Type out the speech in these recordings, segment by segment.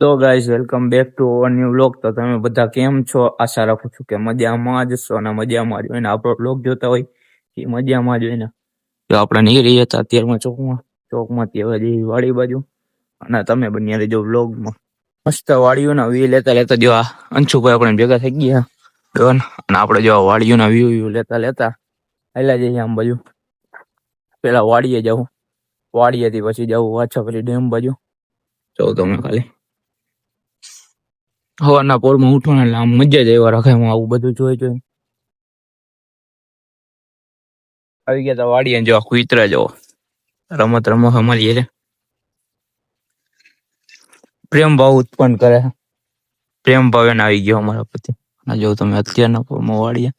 તો guys welcome back to our new blog તો તમે બધા કેમ છો? આશા રાખું છું કે મજામાં જ છો અને મજામાં જ હોય ને આપણો બ્લોગ જોતા હોય એ મજામાં જ હોય ને. તો આપણે નીકળી હતા અત્યારમાં ચોકમાં ચોકમાંથી હવે જઈ વાડી બાજુ. અને તમે બન્યા રહેજો બ્લોગમાં મસ્ત વાડીઓના વ્યૂ લેતા લેતા જો આ અંશુભાઈ આપણે ભેગા થઈ ગયા. ડોન. અને આપણે જો વાડીઓના વ્યૂ વ્યૂ લેતા લેતા હાલ્યા જઈએ આમ બાજુ. પેલા વાડીએ જવું વાડીએથી પછી જવું વાછાપરી ડેમ બાજુ. જો તમે ખાલી સવારના પોરમાં ઉઠો એટલે આમ મજા જ એવા રાખે હું આવું બધું જોઈ જોઈ આવી ગયા તા વાડીએ જો આખું ઇતરા જો. રમત રમો અમારી એટલે પ્રેમ ભાવ ઉત્પન્ન કરે. પ્રેમ ભાવ એને આવી ગયો અમારા પતિ. જો તમે અત્યારના પોરમાં વાડીએ.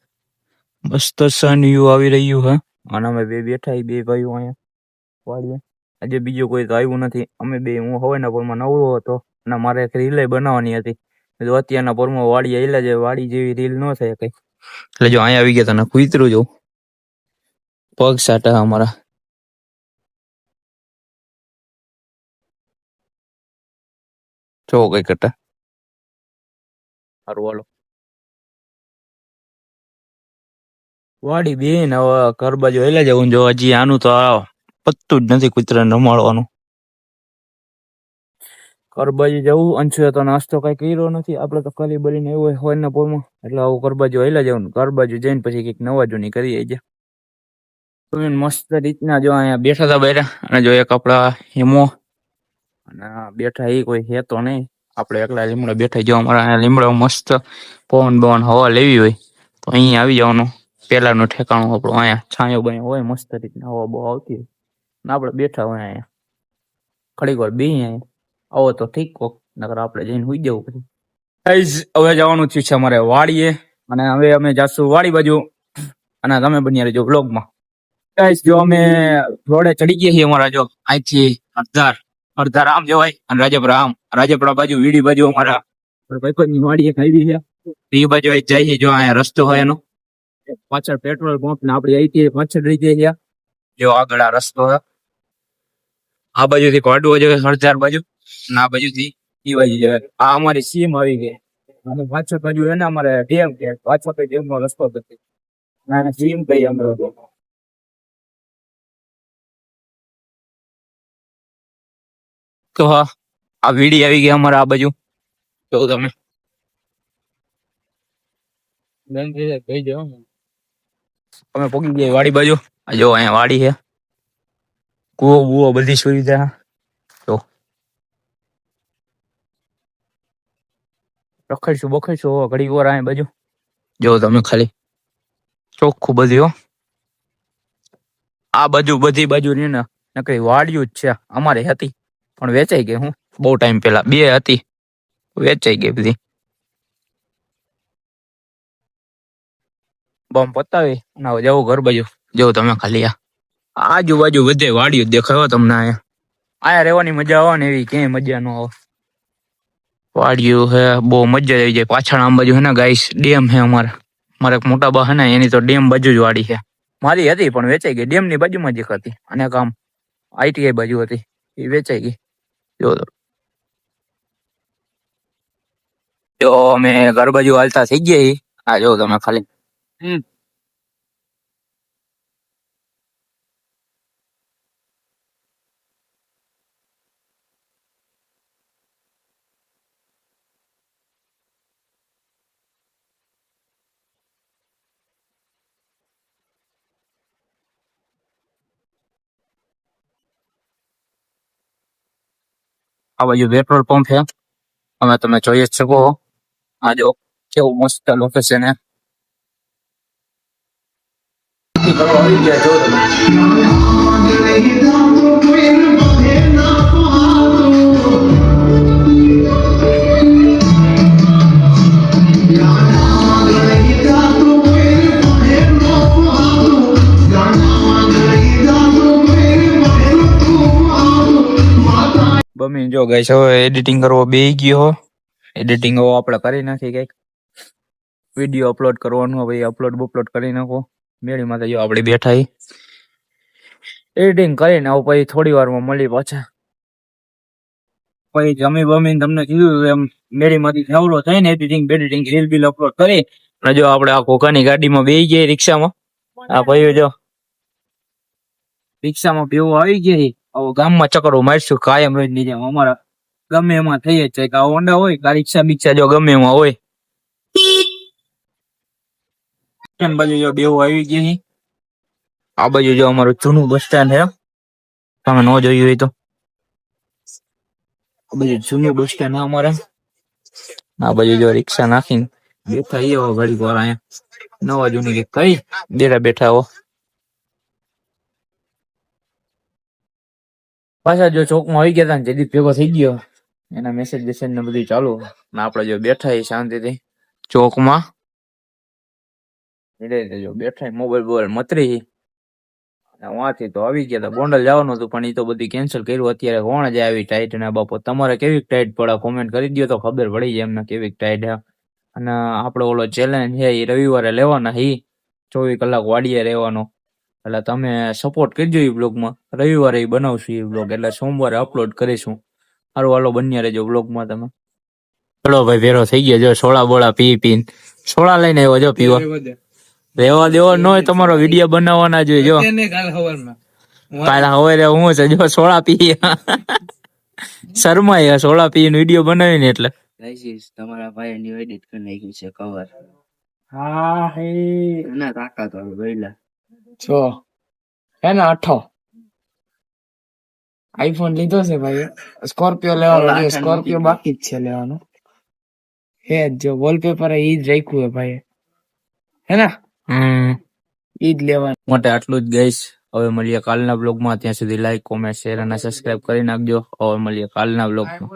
મસ્ત સન આવી રહ્યું હે અને અમે બે બેઠા બે ભાઈઓ અહીંયા વાડીએ. આજે બીજો કોઈ તો આવ્યું નથી. અમે બે, હું હવારના પોરમાં નવરો હતો. અને મારે એક રિલે બનાવવાની હતી. જો અત્યારના પોરમાં વાડી આવેલા છે વાડી જેવી રીલ ન થાય કઈ. એટલે જો અહીંયા આવી ગયા તને કુતરું જો. પગ સાટા અમારા. જો કઈ કરતા. સારું હાલો. વાડી બેન હવે ઘર બાજુ હેલા જવું જો હજી આનું તો આ પત્તું જ નથી કૂતરાને રમાડવાનું. ઘર બાજુ જવું અંશુએ તો નાસ્તો કઈ કર્યો નથી. આપણે તો ખાલી બળીને એવું હોય ને પોરમાં. એટલે આવું કરબાજુ હેલા જવું ઘર બાજુ જઈને પછી કંઈક નવા જૂની કરી આવી જાય મસ્ત રીતના જો અહીંયા બેઠા હતા બેઠા અને જો એક આપડા હેમો, અને બેઠા એ કોઈ હે તો નહીં. આપણે એકલા લીમડા બેઠા જો અમારા અહીંયા લીમડા મસ્ત પવન બવન હવા લેવી હોય, તો અહીંયા આવી જવાનું. પેલાનું ઠેકાણું આપણું અહીંયા છાંયો બન્યો હોય, મસ્ત રીતના હવા બહુ આવતી હોય. ને આપણે બેઠા હોય અહીંયા. ઘડીક વાર બે અહીંયા. આવો તો ઠીક કોક નકર આપણે જઈને હુઈ જવું પછી. હવે જવાનું થયું છે અમારે વાડીએ અને હવે અમે જાશું વાડી બાજુ અને તમે બની રહેજો વ્લોગમાં. ગાઈસ જો અમે રોડે ચડી ગયા છીએ અમારા જો અહીંથી અડધાર અડધાર આમ જવાય અને રાજપરા આમ રાજપરા બાજુ વીડી બાજુ અમારા. ભાઈકોની વાડીએ ખાઈ છે. એ બાજુ જઈએ જો અહીંયા રસ્તો હોય એનો. પાછળ પેટ્રોલ પંપ ને આપણે અહીંથી પાછળ રહી જઈએ જો આગળ આ રસ્તો આ બાજુથી કોડવો જોઈએ અડધાર બાજુ. આ બાજુથી ઈ. બાજુ જવાય આ અમારી સીમ આવી ગઈ. અને પાછળ બાજુ એને અમારે ડેમ કે પાછળ કઈ ડેમ નો રસ્તો નથી ના સીમ કઈ અમે તો હા આ વીડી આવી ગઈ અમારે આ બાજુ. જો તમે? અમે પોગી ગયા વાડી બાજુ. આ જો અહીંયા વાડી છે. કુવો બુવો બધી સુવિધા. રખડશું બખડશું હવે ઘડી વાર આય બાજુ. જો તમે ખાલી ચોખ્ખું બધું હો. આ બાજુ બધી બાજુ ને ને નકરી વાડિયું જ છે અમારે હતી. પણ વેચાઈ ગઈ હું બહુ ટાઈમ પહેલા બે હતી. વેચાઈ ગઈ બધી. બમ પતાવી ના જવું ઘર બાજુ. જો તમે ખાલી આ આજુબાજુ બધે વાડિયું જ દેખાયો તમને અહીંયા. આયા રહેવાની મજા આવે ને એવી ક્યાંય મજા ન આવે. વાડિયું હે, બહુ મજા આવી જાય. પાછળ આમ બાજુ હે ને ગાઈસ, ડેમ હે અમારે. મારે એક મોટા બા હે ને, એની તો ડેમ બાજુ જ વાડી છે મારી હતી પણ વેચાઈ ગઈ. ડેમની બાજુમાં જ એક હતી. અને કામ આઈટીઆઈ બાજુ હતી. એ વેચાઈ ગઈ. જો. જો અમે ઘર બાજુ હાલતા થઈ ગયા. આ જો તમે ખાલી. આ બાજુ પેટ્રોલ પંપ છે. અમે તમે જોઈ જ શકો આ જો કેવું મસ્ત લોકેશન છે. આવી જો તમે બમી જો ગઈ છે એડિટિંગ કરવો બે ગયો એડિટિંગ આપણે કરી નાખી કંઈક. વીડિયો અપલોડ કરવાનું હવે અપલોડ બપલોડ કરી નાખો. મેળી માં જો આપણે બેઠા એડિટિંગ કરીને આવું પછી થોડી વારમાં મળી પાછા. પછી જમી બમીને તમને કીધું એમ મેરીમાંથી નવરો થઈને એડિટિંગ બેડિટિંગ રીલ બિલ અપલોડ કરી. અને જો આપણે આ કોકાની ગાડીમાં બે ગયા રિક્ષામાં. આ ભાઈઓ જો રિક્ષામાં બેવું આવી ગયા ગામમાં ચક્કરો મારશું કાયમ રોજની જેમ. અમારા ગમે એમાં થઈ જ જાય. હોન્ડા હોય કા રિક્ષા બિક્ષા જો ગમે એમાં હોય. બાજુ જો બેવું આવી ગયા છે. આ બાજુ જો અમારું જૂનું બસ સ્ટેન્ડ છે તમે ન જોયું હોય તો. આ બાજુ જૂનું બસ સ્ટેન્ડ અમારે. આ બાજુ જો રિક્ષા નાખીને બેઠા એ હો ઘડી વાર અહીંયા. નવા જૂની કઈ? બેઠા બેઠા હો. પાછા જો ચોકમાં આવી ગયા હતા ને જયદીપ ભેગો થઈ ગયો. એના મેસેજ બેસેજ ને બધું ચાલુ. ને આપણે જો બેઠા એ શાંતિથી એટલે જો બેઠા મોબાઈલ બોબાઈલ મતરી વાંથી તો આવી ગયા ગોંડલ જવાનું હતું, પણ એ તો બધી કેન્સલ કર્યું. અત્યારે કોણ જાય આવી ટાઈટ ને બાપો? તમારે કેવી ટાઈટ પડે? કોમેન્ટ કરી દો તો ખબર પડી એમને કેવી ટાઈટ અને આપણો ઓલો ચેલેન્જ છે એ રવિવારે લેવાના હી ચોવીસ કલાક વાડીએ રહેવાનો. એટલે તમે સપોર્ટ કરજો એ બ્લોગમાં રવિવારે બનાવશું એ બ્લોગ એટલે સોમવારે અપલોડ કરીશું. સારું હાલો બન્યા રહેજો બ્લોગમાં તમે. ચલો ભાઈ ભેરો થઈ ગયો. જો સોળા બોળા પી પી. સોળા લઈને આવ્યો જો પીવા. રેવા દેવો ન હોય તમારો વીડિયો બનાવવાના જોઈએ જો. કાલે હવે હું છે જો સોળા પી. શર્માય સોળા પી વીડિયો બનાવીને એટલે. તમારા ભાઈ એની એડિટ કરી નાખ્યું છે કવર હા હે. ના તાકાત વાળું ગયેલા. જો હે ને અઠો આઈફોન લીધો છે ભાઈ સ્કોર્પિયો લેવાનો છે. સ્કોર્પિયો બાકી જ છે લેવાનો. હે જ જો વોલપેપર ઈ જ રાખ્યું હે ભાઈ હે ને? હમ. ઈ જ લેવાનું. માટે આટલું જ ગઈશ. હવે મળીએ કાલના બ્લોગમાં ત્યાં સુધી લાઈક કોમેન્ટ શેર અને સબસ્ક્રાઇબ કરી નાખજો. હવે મળીએ કાલના બ્લોગમાં